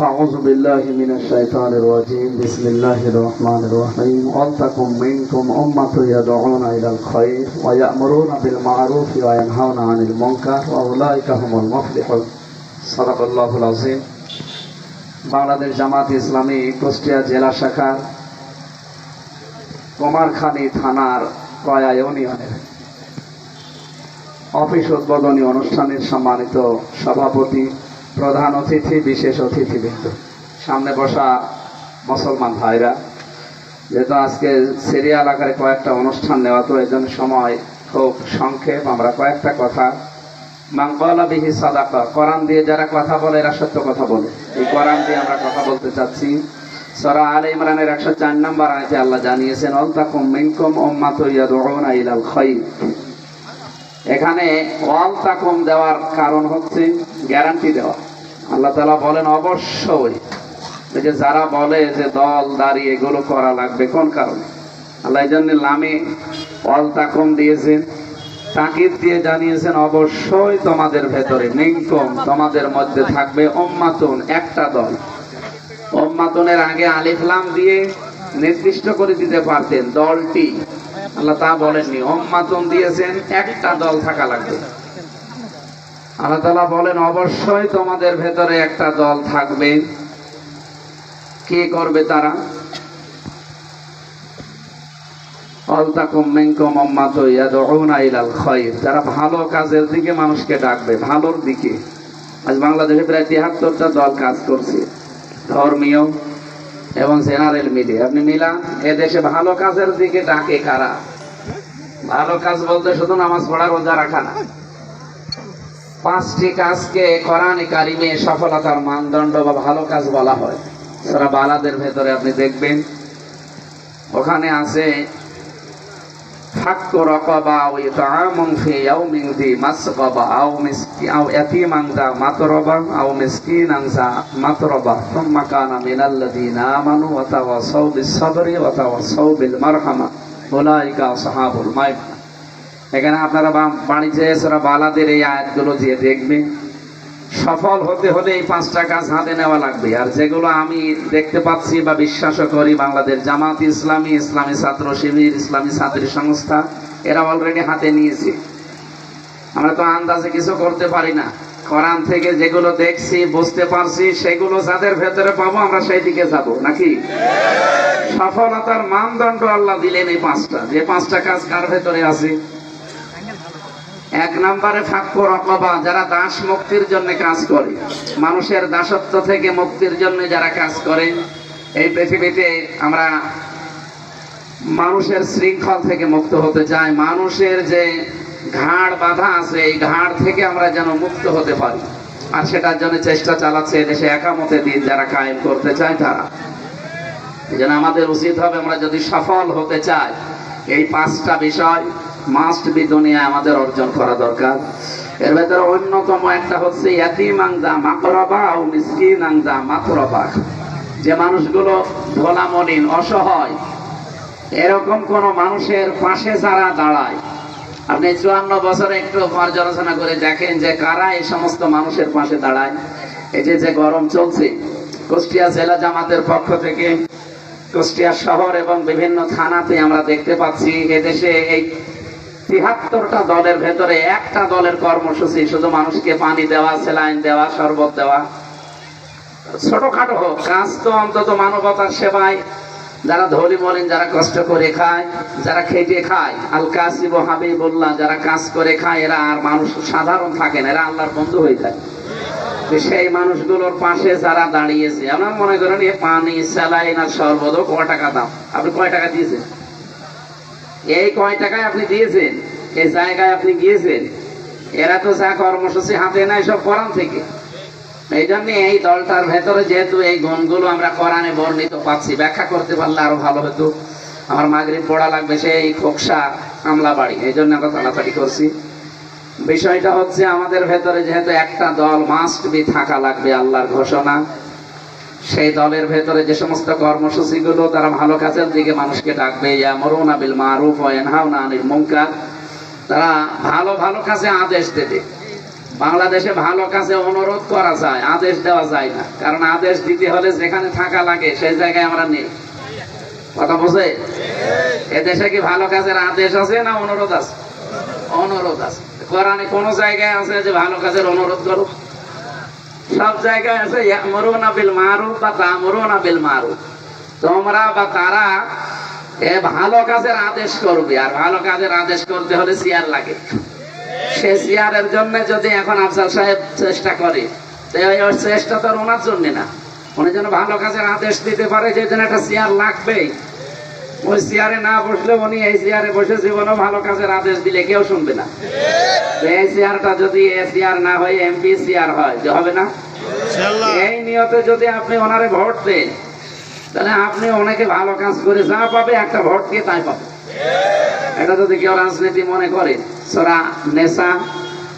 أعوذ بالله من الشيطان الرجيم بسم الله الرحمن الرحيم ولتكن منكم أمة يدعون إلى الخير ويأمرون بالمعروف وينهون عن المنكر وأولئك هم المفلحون صدق الله العظيم বাংলাদেশ জামাত ইসলামী কুষ্টিয়া জেলা শাখার কুমারখালী থানার কয়া ইউনিয়নের অফিস উদ্বোধনী অনুষ্ঠানের সম্মানিত সভাপতি প্রধান অতিথি, বিশেষ অতিথিবৃন্দ। সামনে বসা মুসলমান ভাইরা, যেহেতু আজকে সিরিয়াল আকারে কয়েকটা অনুষ্ঠান নেওয়া, তো এই সময় খুব সংক্ষেপ। আমরা কয়েকটা কথা। মাঙ্গলা বিহি সাদাকা, কোরআন দিয়ে যারা কথা বলে, এরা সত্য কথা বলে। এই কোরআন দিয়ে আমরা কথা বলতে চাচ্ছি। সরা আল ইমরানের একশো চার নম্বর আয়তে আল্লাহ জানিয়েছেন অলতাকুম মিনকুম উম্মাতু ইয়াদউনা ইলাল খায়র এখানে অল তাকুম দেওয়ার কারণ হচ্ছে গ্যারান্টি দেওয়া। আল্লাহ তালা বলেন, অবশ্যই। যে যারা বলে যে দল, দাড়ি, এগুলো করা লাগবে, কোন কারণে? আল্লাহ এই জন্য লামে অল তাকুম দিয়েছেন তাকিদ দিয়ে জানিয়েছেন, অবশ্যই তোমাদের ভেতরে মিনকুম তোমাদের মধ্যে থাকবে ওম্মাতুন একটা দল। ওম্মাতুনের আগে আলিফলাম দিয়ে নির্দিষ্ট করে দিতে পারতেন দলটি। আল্লাহ তা বলেননি ওম্মাতুন দিয়েছেন, একটা দল থাকা লাগবে। আল্লাহ তালা বলেন, অবশ্যই তোমাদের ভেতরে একটা দল থাকবে। কে করবে তারা? যারা ভালো কাজের দিকে মানুষকে ডাকবে, ভালোর দিকে। আজ বাংলাদেশে প্রায় তিয়াত্তরটা দল কাজ করছে, ধর্মীয় এবং জেনারেল মিডিয়া। আপনি মিলা এ দেশে ভালো কাজের দিকে ডাকে কারা? ভালো কাজ বলতে শুধু নামাজ পড়া রোজা রাখা না। পাঁচটি কাজকে কোরআন কারিমে সফলতার মানদণ্ড বা ভালো কাজ বলা হয়। সারা বালাদের ভেতরে আপনি দেখবেন, ওখানে আছে, হাক্কু রকবা ও ইতআমুন ফি ইয়াউমিন দি মাসকাবা আও মিসকি আও ইয়াতিমান দা মাতরাবা আও মিসকিনান মাতরাবা সুম্মা কানা মিনাল্লাযিনা আমানু ওয়া তাওয়াসাউ বিস সাবরি ওয়া তাওয়াসাউ বিল মারহামা আসহাবুল এখানে আপনারা বাণিজ্য বালাদের এই আয়াতগুলো দিয়ে দেখবেন। সফল হতে হলে এই পাঁচটা কাজ হাতে নেওয়া লাগবে। আর যেগুলো আমি দেখতে পাচ্ছি বা বিশ্বাসও করি, বাংলাদেশ জামাত ইসলামী ইসলামী ছাত্র শিবির, ইসলামী ছাত্রী সংস্থা, এরা অলরেডি হাতে নিয়েছে। আমরা তো আন্দাজে কিছু করতে পারি না। কোরআন থেকে যেগুলো দেখছি, বুঝতে পারছি, সেগুলো যাদের ভেতরে পাবো, আমরা সেই দিকে যাব। নাকি? সফলতার মানদণ্ড আল্লাহ দিলেন এই পাঁচটা। যে পাঁচটা কাজ কার ভেতরে আছে? এক নম্বরে ফাক্কু রকবা, যারা দাস মুক্তির জন্য কাজ করে। মানুষের দাসত্ব থেকে মুক্তির জন্য যারা কাজ করে, এই পৃথিবীতে আমরা মানুষের শৃঙ্খল থেকে মুক্ত হতে চাই। মানুষের যে ঘাড় বাঁধা আছে, এই ঘাড় থেকে আমরা যেন মুক্ত হতে পারি। আর সেটার জন্য চেষ্টা চালাচ্ছে দেশে একামতে দিন যারা কায়েম করতে চায় তারা। জন্য আমাদের উচিত হবে আমরা যদি সফল হতে চাই। এই পাঁচটা বিষয় মাস্ট বি দুনিয়ায় আমাদের অর্জন করা দরকার। এর ভেতরে অন্যতম একটা হচ্ছে ইয়াতিমাংদা মাকরবা ও মিসকিনাংদা মাকরবা। যে মানুষগুলো ধোলামলিন অসহায়, এরকম কোন মানুষের পাশে যারা দাঁড়ায়, আপনি চুয়ান্ন বছরে একটু পর্যালোচনা করে দেখেন যে কারা এই সমস্ত মানুষের পাশে দাঁড়ায়। এই যে যে গরম চলছে, কুষ্টিয়া জেলা জামাতের পক্ষ থেকে কুষ্টিয়া শহর এবং বিভিন্ন থানাতে আমরা দেখতে পাচ্ছি, এদেশে এই তিহাত্তরটা দলের ভেতরে একটা দলের কর্মসূচি, শুধু মানুষকে পানি দেওয়া, স্যালাইন দেওয়া, শরবত দেওয়া। ছোটখাটো হোক, কাজ তো অন্তত মানবতার সেবায়। যারা ধলি মলিন, যারা কষ্ট করে খায়, যারা খেটে খায় আল কাসিব হাবিবুল্লাহ যারা কাজ করে খায়, এরা আর মানুষ সাধারণ থাকেন এরা আল্লাহর বন্ধু হয়ে তো সেই মানুষগুলোর পাশে যারা দাঁড়িয়েছে, আপনার মনে করেন এ পানি, স্যালাইন আর ও কয় টাকা দাম? আপনি কয় টাকা দিয়েছেন? এই কয় টাকায় আপনি দিয়েছেন? এই জায়গায় আপনি গিয়েছেন? এরা তো যা কর্মসূচি হাতে নেয় সব কোরআন থেকে। এই জন্য এই দলটার ভেতরে যেহেতু এই গুণগুলো আমরা কোরআনে বর্ণিত পাচ্ছি, ব্যাখ্যা করতে পারলে আরও ভালো হতো। আমার মাগরিব পড়া লাগবে সেই খোকসা আমলা বাড়ি এই জন্য আমরা তাড়াতাড়ি করছি। বিষয়টা হচ্ছে আমাদের ভেতরে যেহেতু একটা দল মাস্ট বি থাকা লাগবে আল্লাহর ঘোষণা। সেই দলের ভেতরে যে সমস্ত কর্মসূচিগুলো তারা ভালো কাজের দিকে মানুষকে ডাকবে মুনকার, তারা ভালো ভালো কাজে আদেশ দেবে। বাংলাদেশে ভালো কাজে অনুরোধ করা যায়, আদেশ দেওয়া যায় না। কারণ আদেশ দিতে হলে যেখানে থাকা লাগে, সেই জায়গায় আমরা নেই। কথা বোঝে? এদেশে কি ভালো কাজের আদেশ আছে না অনুরোধ আছে? অনুরোধ আছে। কোরআনে কোন জায়গায় আছে যে ভালো কাজের অনুরোধ করো সব জায়গায় আছে, ইয়ামুরুনা বিল মারুফ বা তামুরুনা বিল মারুফ। তোমরা বা তারা এ ভালো কাজের আদেশ করবে, আর ভালো কাজের আদেশ করতে হলে সিয়ার লাগে। সে সিয়ারের জন্য যদি এখন আফসার সাহেব চেষ্টা করে ওর চেষ্টা তো ওনার জন্য না। উনি যেন ভালো কাজের আদেশ দিতে পারে, যে জন্য একটা সিয়ার লাগবেই। ওই চেয়ারে না বসলে উনি এই চেয়ারে বসে জীবনও ভালো কাজের আদেশ দিলে কেউ শুনবে না। এই চেয়ারটা যদি এ চেয়ার না হয় এমপি চেয়ার হয় যে হবে না? এই নিয়তে যদি আপনি ওনারে ভোট দেন তাহলে আপনি অনেকে ভালো কাজ করে যা পাবে একটা ভোট দিয়ে তাই পাবে। এটা যদি কেউ রাজনীতি মনে করে সোরা নেশা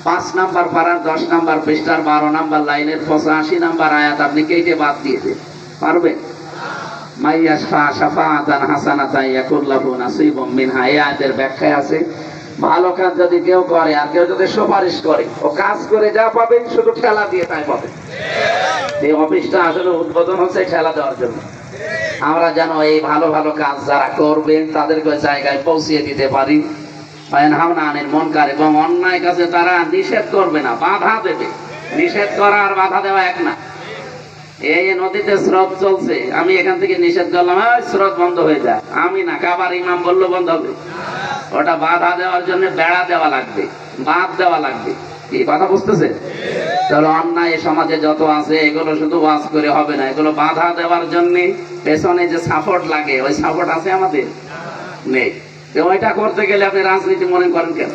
পাঁচ নাম্বার পাড়ার দশ নাম্বার পৃষ্ঠার বারো নাম্বার লাইনের পঁচাশি নাম্বার আয়াত আপনি কেটে বাদ দিয়ে দেন। পারবেন? মাইয়াশফা শাফাআতান হাসানাতান ইয়াকুল্লাহু নাসিবুম মিনহা। এই আয়াতের ব্যাখ্যায় আছে ভালো কাজ যদি কেউ করে আর কেউ যদি সুপারিশ করে ও কাজ করে যা পাবে শুধু ঠেলা দিয়ে তাই পাবে। এই অফিসটা আসলে উদ্বোধন হচ্ছে ঠেলা দেওয়ার জন্য। আমরা যেন এই ভালো ভালো কাজ যারা করবেন তাদেরকে জায়গায় পৌঁছিয়ে দিতে পারি। আনেন মনকার এবং অন্যায় কাজে তারা নিষেধ করবে না বাধা দেবে। নিষেধ করা আর বাধা দেওয়া এক না। এই নদীতে স্রোত চলছে আমি এখান থেকে নিষেধ করলাম "এই, স্রোত বন্ধ হয়ে যায়। আমি না কাবার ইমাম বলল বন্ধ হবে। ওটা বাধা দেওয়ার জন্য বেড়া দেওয়া লাগবে, বাঁধ দেওয়া লাগবে। এই কথা বুঝতেছে? তাহলে অন্যায় সমাজে যত আছে, এগুলো শুধু ওয়াজ করে হবে না, এগুলো বাধা দেওয়ার জন্য পেছনে যে সাপোর্ট লাগে, ওই সাপোর্ট আছে আমাদের? নেই। তো ওইটা করতে গেলে আপনি রাজনীতি মনে করেন কেন?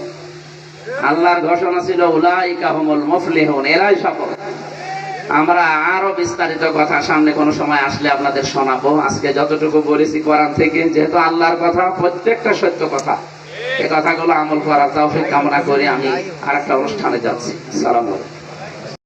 আল্লাহর ঘোষণা ছিল, উলাইকা হুমুল মুফলিহুন, এরাই সফল। আমরা আরও বিস্তারিত কথা সামনে কোনো সময় আসলে আপনাদের শোনাবো। আজকে যতটুকু বলেছি কোরআন থেকে, যেহেতু আল্লাহর কথা, প্রত্যেকটা সত্য কথা। এই কথাগুলো আমল করার তাও কামনা করে আমি আরেকটা অনুষ্ঠানে যাচ্ছি। সালাম আলাইকুম।